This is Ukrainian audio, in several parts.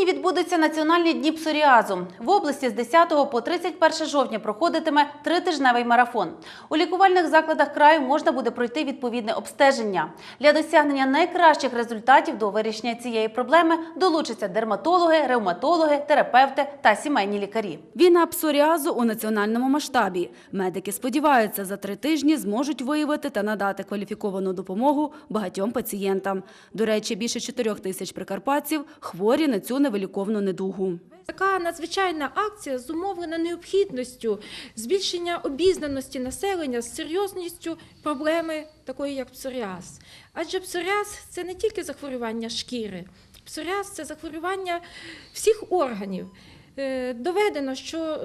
Нині відбудуться національні дні псоріазу. В області з 10 по 31 жовтня проходитиме тритижневий марафон. У лікувальних закладах краю можна буде пройти відповідне обстеження. Для досягнення найкращих результатів до вирішення цієї проблеми долучаться дерматологи, ревматологи, терапевти та сімейні лікарі. Війна псоріазу у національному масштабі. Медики сподіваються, за три тижні зможуть виявити та надати кваліфіковану допомогу багатьом пацієнтам. До речі, більше 4 тисяч прикарпатців хворі на цю невиліковну недугу. Така надзвичайна акція зумовлена необхідністю збільшення обізнаності населення з серйозністю проблеми такої, як псоріаз. Адже псоріаз – це не тільки захворювання шкіри, псоріаз – це захворювання всіх органів. Е, Доведено, що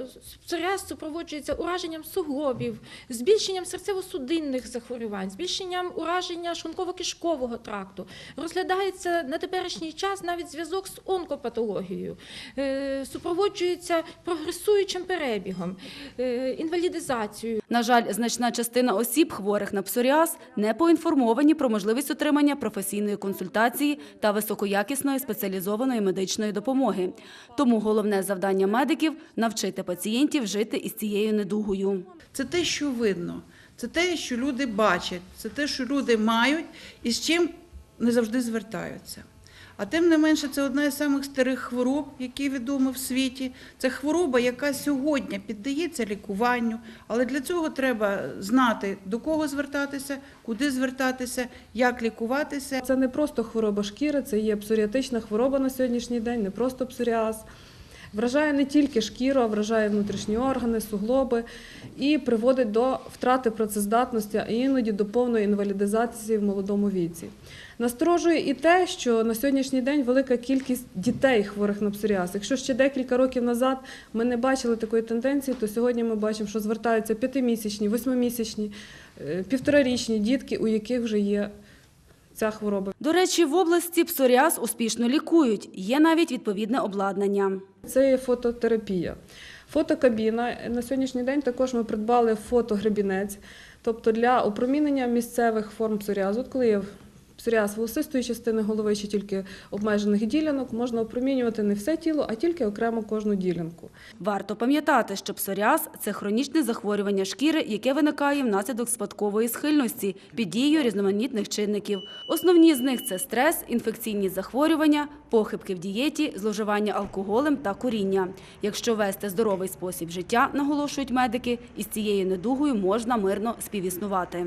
псоріаз супроводжується ураженням суглобів, збільшенням серцево-судинних захворювань, збільшенням ураження шлунково-кишкового тракту. Розглядається на теперішній час навіть зв'язок з онкопатологією, Е, супроводжується прогресуючим перебігом, е, інвалідизацією. На жаль, значна частина осіб, хворих на псоріаз, не поінформовані про можливість отримання професійної консультації та високоякісної спеціалізованої медичної допомоги. Тому головне завдання медиків – навчити пацієнтів жити із цією недугою. Це те, що видно, це те, що люди бачать, це те, що люди мають і з чим не завжди звертаються. А тим не менше, це одна із самих старих хвороб, які відомі в світі. Це хвороба, яка сьогодні піддається лікуванню, але для цього треба знати, до кого звертатися, куди звертатися, як лікуватися. Це не просто хвороба шкіри, це є псоріатична хвороба на сьогоднішній день, не просто псоріаз. Вражає не тільки шкіру, а вражає внутрішні органи, суглоби і приводить до втрати працездатності, а іноді до повної інвалідизації в молодому віці. Насторожує і те, що на сьогоднішній день велика кількість дітей хворих на псоріаз. Якщо ще декілька років назад ми не бачили такої тенденції, то сьогодні ми бачимо, що звертаються п'ятимісячні, восьмимісячні, е, півторарічні дітки, у яких вже є ця хвороба. До речі, в області псоріаз успішно лікують. Є навіть відповідне обладнання. Це є фототерапія. Фотокабіна. На сьогоднішній день також ми придбали фотогребінець, тобто для опромінення місцевих форм псоріазу. Коли є псоріаз волосистої частини голови чи тільки обмежених ділянок, можна опромінювати не все тіло, а тільки окремо кожну ділянку. Варто пам'ятати, що псоріаз – це хронічне захворювання шкіри, яке виникає внаслідок спадкової схильності під дією різноманітних чинників. Основні з них – це стрес, інфекційні захворювання, похибки в дієті, зловживання алкоголем та куріння. Якщо вести здоровий спосіб життя, наголошують медики, із цією недугою можна мирно співіснувати.